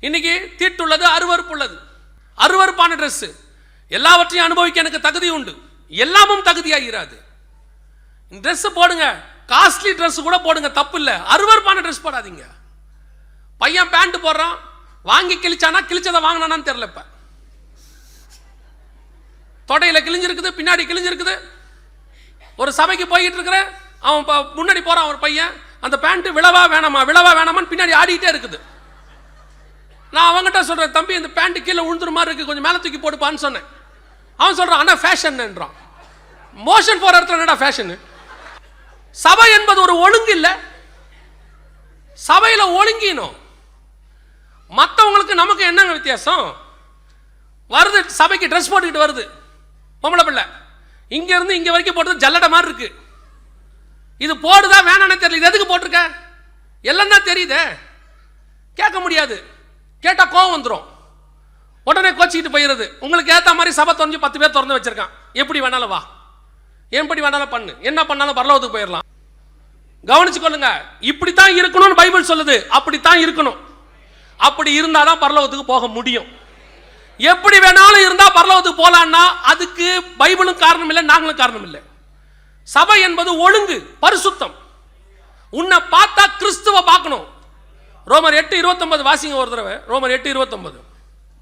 இன்னைக்கு தீட்டுள்ளது அருவருப்புள்ளது. அருவருப்பான ட்ரெஸ்ஸு எல்லாவற்றையும் அனுபவிக்க எனக்கு தகுதி உண்டு. எல்லாமும் தகுதியாகிறாது ட்ரெஸ்ஸு போடுங்க. காஸ்ட்லி ட்ரெஸ் கூட போடுங்க தப்பு இல்லை அருவருப்பான ட்ரெஸ் போடாதீங்க. பையன் பேண்ட் போடுறான் வாங்கி கிழிச்சானா கிழிச்சதை வாங்கினானான்னு தெரில இப்ப. தொடையில கிழிஞ்சிருக்குது பின்னாடி கிழிஞ்சிருக்குது. ஒரு சபைக்கு போய்கிட்டு இருக்கிறேன் அவன் முன்னாடி போறான் ஒரு பையன். அந்த பேண்ட் விழவா வேணாமா விழவா வேணாமான்னு பின்னாடி ஆடிக்கிட்டே இருக்குது. நான் அவங்ககிட்ட சொல்கிறேன் தம்பி இந்த பேண்ட்டு கீழே விழுந்துற மாதிரி இருக்குது கொஞ்சம் மேலே தூக்கி போடுப்பான்னு சொன்னேன். அவன் சொல்கிறான் அண்ணா ஃபேஷன்ன்றான் மோஷன் போகிற இடத்துல என்னடா ஃபேஷனு சபை என்பது ஒரு ஒழுங்கு இல்லை. சபையில் ஒழுங்கினும். மற்றவங்களுக்கு நமக்கு என்னங்க வித்தியாசம்? வருது சபைக்கு ட்ரெஸ் போட்டுக்கிட்டு வருது. பொம்பளை பிள்ளை. இங்கேருந்து இங்கே வரைக்கும் போட்டது ஜல்லடை மாதிரி இருக்குது இது போடுதா வேணானே தெரியல. இது எதுக்கு போட்டிருக்க? எல்லாம் தான் தெரியுதே. கேட்க முடியாது. கேட்டால் கோவம் வந்துடும் உடனே கோச்சிக்கிட்டு போயிடுது உங்களுக்கு ஏற்ற மாதிரி சபை தொலைஞ்சு பத்து பேர் திறந்து வச்சிருக்கான். எப்படி வேணாலும் வா. எப்படி வேணாலும் பண்ணு. என்ன பண்ணாலும் பரலோகத்துக்கு போயிடலாம் கவனிச்சு கொள்ளுங்க. இப்படித்தான் இருக்கணும்னு பைபிள் சொல்லுது. அப்படித்தான் இருக்கணும். அப்படி இருந்தாதான் பரலோகத்துக்கு போக முடியும். எப்படி வேணாலும் இருந்தால் பரலோகத்துக்கு போகலான்னா அதுக்கு பைபிளும் காரணம் இல்லை நாங்களும் காரணம் இல்லை. சபை என்பது ஒழுங்கு பரிசுத்தம். உன்னை பார்த்தா கிறிஸ்துவ பார்க்கணும். ரோமர் எட்டு இருபத்தொன்பது வாசிங்க ஒரு தடவை. ரோமர் எட்டு இருபத்தொன்பது.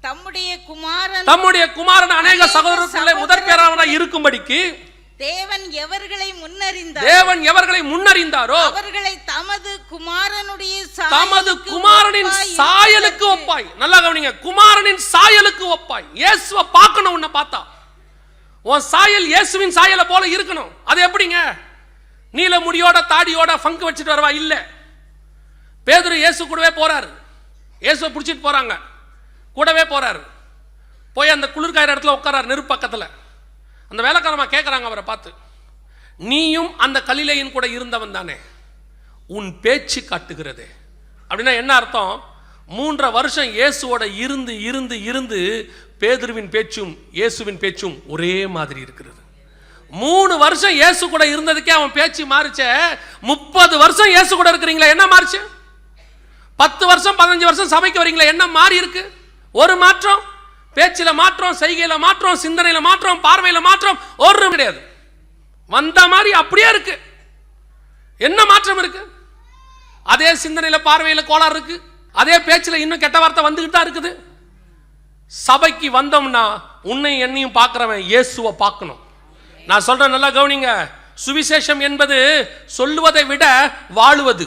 தம்முடைய குமாரன் தம்முடைய குமாரன் அநேக சகோதரத்திலே முதற் பேராவனாய் இருக்கும்படிக்கு தேவன் எவர்களை முன்னறிந்தார்? தேவன் எவர்களை முன்னறிந்தாரோ அவர்களை தமது குமாரனுடைய தமது குமாரனின் சாயலுக்கு ஒப்பாய். நல்லா கவனிங்க. குமாரனின் சாயலுக்கு ஒப்பாய். இயேசுவை பார்க்கணும் உன்னை பார்த்தா. உன் சாயல் இயேசுவின் சாயலை போல இருக்கணும். அது எப்படிங்க? நீல முடியோட தாடியோட ஃபங்க் வச்சுட்டு வரவா? இல்ல. பேதுரு இயேசு கூடவே போறாரு. இயேசுவை பிடிச்சிட்டு போறாங்க. கூடவே போறாரு. போய் அந்த குளிர்காயிற இடத்துல உட்காராரு நெருப்பு அந்த வேலைக்காரமா கேட்குறாங்க அவரை பார்த்து நீயும் அந்த கலிலேயின் கூட இருந்தவன் தானே. உன் பேச்சு காட்டுகிறது. அப்படின்னா என்ன அர்த்தம்? மூன்றரை வருஷம் இயேசுவோட இருந்து இருந்து இருந்து பேதுருவின் பேச்சும் இயேசுவின் பேச்சும் ஒரே மாதிரி இருக்கிறது. மூணு வருஷம் இயேசு கூட இருந்ததுக்கே அவன் பேச்சு மாறிச்ச. முப்பது வருஷம் இயேசு கூட இருக்கிறீங்களா என்ன மாறிச்சு? பத்து வருஷம் பதினஞ்சு வருஷம் சபைக்கு வரீங்களா என்ன மாறி இருக்கு? ஒரு மாற்றம் பேச்சில் மாற்றம் செய்கையில் மாற்றம் சிந்தனையில் மாற்றம் பார்வையில் மாற்றம் ஒரு கிடையாது. வந்த மாதிரி அப்படியே இருக்கு. என்ன மாற்றம் இருக்கு? அதே சிந்தனையில் பார்வையில் கோளாறு இருக்கு. அதே பேச்சில் இன்னும் கெட்ட வார்த்தை வந்துக்கிட்டு தான் இருக்குது. சபைக்கு வந்தோம்னா உன்னை என்னையும் பார்க்குறவன் இயேசுவை பார்க்கணும். நான் சொல்கிறேன் நல்லா கவனிங்க. சுவிசேஷம் என்பது சொல்லுவதை விட வாழுவது.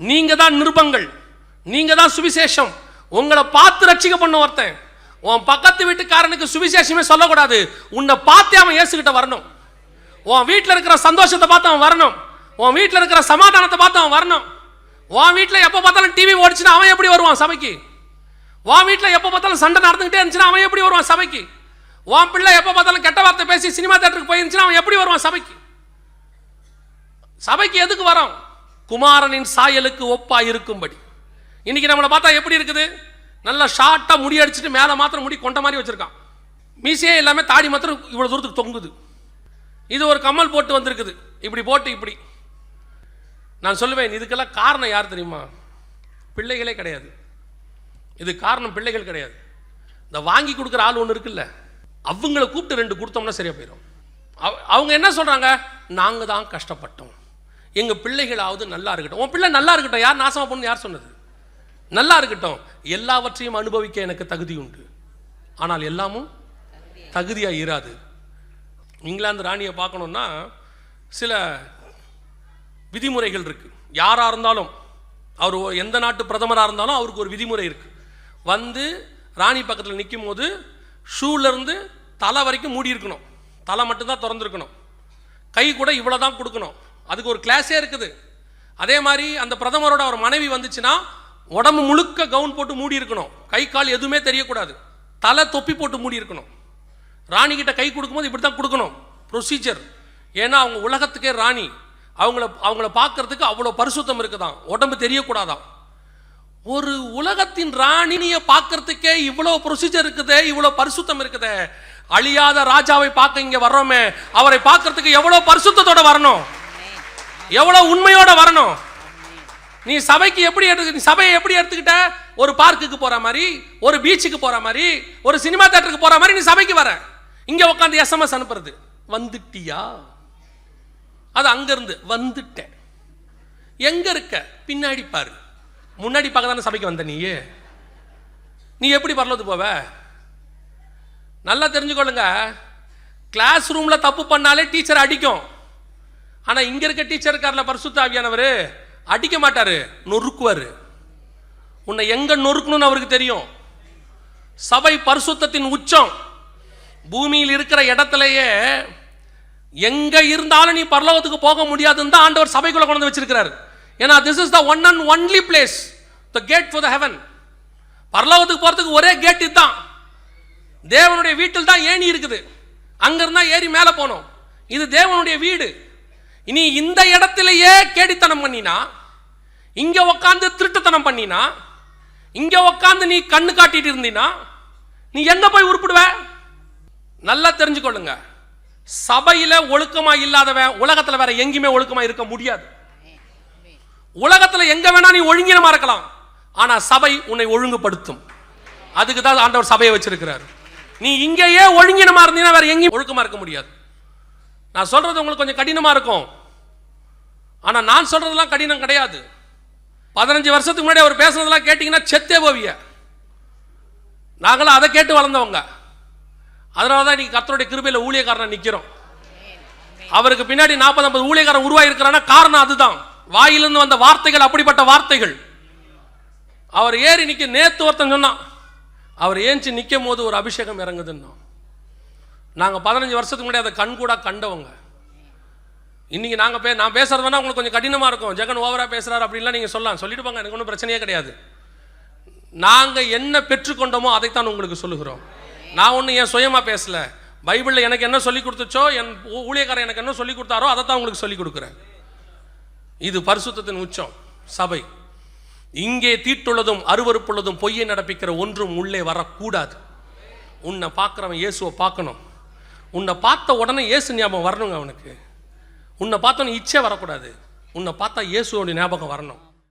நீங்கள் தான் நிருபங்கள். நீங்கள் தான் சுவிசேஷம். உங்களை பார்த்து ரட்சிக்க பண்ண ஒருத்தன். உன் பக்கத்து வீட்டுக்காரனுக்கு சுவிசேஷமே சொல்லக்கூடாது. உன்னை பார்த்தே அவன் இயேசுகிட்ட வரணும். உன் வீட்டில் இருக்கிற சந்தோஷத்தை பார்த்து அவன் வரணும். உன் வீட்டில் இருக்கிற சமாதானத்தை பார்த்து அவன் வரணும். உன் வீட்டில் எப்போ பார்த்தாலும் டிவி ஓடிச்சுன்னா அவன் எப்படி வருவான் சபைக்கு? உன் வீட்டில் எப்போ பார்த்தாலும் சண்டை நடந்துகிட்டே இருந்துச்சுன்னா அவன் எப்படி வருவான் சபைக்கு? உன் பிள்ளை எப்போ பார்த்தாலும் கெட்ட வார்த்தை பேசி சினிமா தேட்டருக்கு போயிருந்துச்சுன்னா அவன் எப்படி வருவான் சபைக்கு? சபைக்கு எதுக்கு வரோம்? குமாரனின் சாயலுக்கு ஒப்பாக இருக்கும்படி இன்னைக்கு நம்மளை பார்த்தா எப்படி இருக்குது? நல்லா ஷார்ட்டாக முடி அடிச்சுட்டு மேலே மாத்திரம் முடி கொண்ட மாதிரி வச்சுருக்கான். மீசையே எல்லாமே தாடி மாத்திரம் இவ்வளோ தூரத்துக்கு தொங்குது. இது ஒரு கம்மல் போட்டு வந்திருக்குது. இப்படி போட்டு இப்படி. நான் சொல்லுவேன் இதுக்கெல்லாம் காரணம் யார் தெரியுமா? பிள்ளைகளே கிடையாது. இது காரணம் பிள்ளைகள் கிடையாது. இந்த வாங்கி கொடுக்குற ஆள் ஒன்று இருக்குல்ல அவங்கள கூப்பிட்டு ரெண்டு கொடுத்தோம்னா சரியாக போயிடும். அவங்க என்ன சொல்கிறாங்க நாங்கள் தான் கஷ்டப்பட்டோம். எங்கள் பிள்ளைகளாவது நல்லா இருக்கட்டும். உன் பிள்ளை நல்லா இருக்கட்டும். யார் நாசமாக போகணும்னு யார் சொன்னது? நல்லா இருக்கட்டும். எல்லாவற்றையும் அனுபவிக்க எனக்கு தகுதி உண்டு. ஆனால் எல்லாமும் தகுதியாக இராது. இங்கிலாந்து ராணியை பார்க்கணுன்னா சில விதிமுறைகள் இருக்குது யாராக இருந்தாலும் அவர் எந்த நாட்டு பிரதமராக இருந்தாலும் அவருக்கு ஒரு விதிமுறை இருக்குது வந்து ராணி பக்கத்தில் நிற்கும் போது ஷூலேருந்து தலை வரைக்கும் மூடி இருக்கணும். தலை மட்டும்தான் திறந்துருக்கணும். கை கூட இவ்வளோ தான் கொடுக்கணும். அதுக்கு ஒரு கிளாஸே இருக்குது. அதே மாதிரி அந்த பிரதமரோட ஒரு மனைவி வந்துச்சுன்னா உடம்பு முழுக்க கவுன் போட்டு மூடி இருக்கணும். கை கால் எதுவுமே தெரியக்கூடாது. தலை தொப்பி போட்டு மூடி இருக்கணும். ராணி கிட்ட கை கொடுக்கும்போது இப்படி தான் கொடுக்கணும். ப்ரொசீஜர் ஏன்னா அவங்க உலகத்துக்கே ராணி. அவங்கள அவங்கள பார்க்கறதுக்கு அவ்வளோ பரிசுத்தம் இருக்குதாம் உடம்பு தெரியக்கூடாதாம் ஒரு உலகத்தின் ராணினிய பார்க்கறதுக்கே இவ்வளோ ப்ரொசீஜர் இருக்குதே இவ்வளோ பரிசுத்தம் இருக்குதே. அழியாத ராஜாவை பார்க்க இங்க வர்றோமே. அவரை பார்க்கறதுக்கு எவ்வளோ பரிசுத்தத்தோட வரணும். எவ்வளோ உண்மையோட வரணும். நீ சபைக்கு எப்படி எடுத்து நீ சபையை எப்படி எடுத்துக்கிட்ட? ஒரு பார்க்குக்கு போகிற மாதிரி ஒரு பீச்சுக்கு போகிற மாதிரி ஒரு சினிமா தேட்டருக்கு போகிற மாதிரி நீ சபைக்கு வர. இங்கே உட்காந்து எஸ்எம்எஸ் அனுப்புறது. வந்துட்டியா? அது அங்கேருந்து வந்துட்டேன். எங்க இருக்க? பின்னாடி பாரு. முன்னாடி பார்க்க தானே சபைக்கு வந்த நீ நீ எப்படி பரலோது போவ? நல்லா தெரிஞ்சுக்கொள்ளுங்க. கிளாஸ் ரூமில் தப்பு பண்ணாலே டீச்சர் அடிக்கும். ஆனால் இங்கே இருக்க டீச்சர் இருக்கார்ல பரிசுத்தாவியானவர் அடிக்க மாட்டார் நொறுக்குவார். உன்னை எங்கே நொறுக்கணும்னு அவருக்கு தெரியும். சபை பரிசுத்தத்தின் உச்சம். பூமியில் இருக்கிற இடத்துலையே எங்கே இருந்தாலும் நீ பரலோகத்துக்கு போக முடியாதுன்னு தான் ஆண்டவர் சபைக்குள்ளே கொண்டு வந்து வச்சிருக்கிறார். ஏன்னா this is the one and only place the gate for the heaven பரலோகத்துக்கு போகிறதுக்கு ஒரே கேட் இதுதான். தேவனுடைய வீட்டில் தான் ஏணி இருக்குது. அங்கேருந்தா ஏறி மேலே போனோம் இது தேவனுடைய வீடு. இனி இந்த இடத்திலேயே கேடித்தனம் பண்ணினா இங்க உக்காந்து திருட்டுத்தனம் பண்ணினா இங்க உக்காந்து நீ கண்ணு காட்டிட்டு இருந்தீனா நீ எங்க போய் உருப்பிடுவ? நல்லா தெரிஞ்சுக்கொள்ளுங்க. சபையில ஒழுக்கமா இல்லாதவன் உலகத்துல வேற எங்கேயுமே ஒழுக்கமா இருக்க முடியாது. உலகத்துல எங்க வேணா நீ ஒழுங்கினமா இருக்கலாம். ஆனா சபை உன்னை ஒழுங்குபடுத்தும். அதுக்கு தான் ஆண்டவர் சபையை வச்சிருக்கிறார். நீ இங்கேயே ஒழுங்கினமா இருந்தீங்கன்னா வேற எங்கேயும் ஒழுக்கமா இருக்க முடியாது. நான் சொல்றது உங்களுக்கு கொஞ்சம் கடினமா இருக்கும். ஆனா நான் சொல்றதெல்லாம் கடினம் கிடையாது. பதினஞ்சு வருஷத்துக்கு முன்னாடி அவர் பேசுனதெல்லாம் கேட்டிங்கன்னா செத்தே போவிய நாங்களும் அதை கேட்டு வளர்ந்தவங்க. அதனால தான் இன்றைக்கி கத்தருடைய கிருபையில் ஊழியக்காரனை நிற்கிறோம் அவருக்கு பின்னாடி நாற்பது ஐம்பது ஊழியக்காரன் உருவாயிருக்கிறான்னா காரணம் அதுதான். வாயிலிருந்து வந்த வார்த்தைகள் அப்படிப்பட்ட வார்த்தைகள். அவர் ஏறி நிற்க நேற்று ஒருத்தன் சொன்னான் அவர் ஏஞ்சி நிற்கும் போது ஒரு அபிஷேகம் இறங்குதுன்னா நாங்கள் பதினஞ்சு வருஷத்துக்கு முன்னாடி அதை கண்கூடா கண்டவங்க. இன்னைக்கு நாங்கள் பே நான் பேசுறது வேணா உங்களுக்கு கொஞ்சம் கடினமாக இருக்கும். ஜெகன் ஓவராக பேசுகிறார் அப்படின்லாம் நீங்கள் சொல்லலாம். சொல்லிட்டு போங்க எனக்கு ஒன்றும் பிரச்சனையே கிடையாது. நாங்கள் என்ன பெற்றுக்கொண்டோமோ அதைத்தான் உங்களுக்கு சொல்லுகிறோம். நான் ஒன்றும் என் சுயமாக பேசலை? பைபிளில் எனக்கு என்ன சொல்லி கொடுத்துச்சோ என் ஊழியக்காரன் எனக்கு என்ன சொல்லி கொடுத்தாரோ அதை தான் உங்களுக்கு சொல்லி கொடுக்குறேன். இது பரிசுத்தத்தின் உச்சம் சபை. இங்கே தீட்டுள்ளதும் அருவறுப்புள்ளதும் பொய்யை நடப்பிக்கிற ஒன்றும் உள்ளே வரக்கூடாது. உன்னை பார்க்குறவன் இயேசுவை பார்க்கணும். உன்னை பார்த்த உடனே இயேசு ஞாபகம் வரணுங்க அவனுக்கு. உன்னை பார்த்தோன்னே இச்சே வரக்கூடாது. உன்னை பார்த்தா இயேசுவோட ஞாபகம் வரணும்.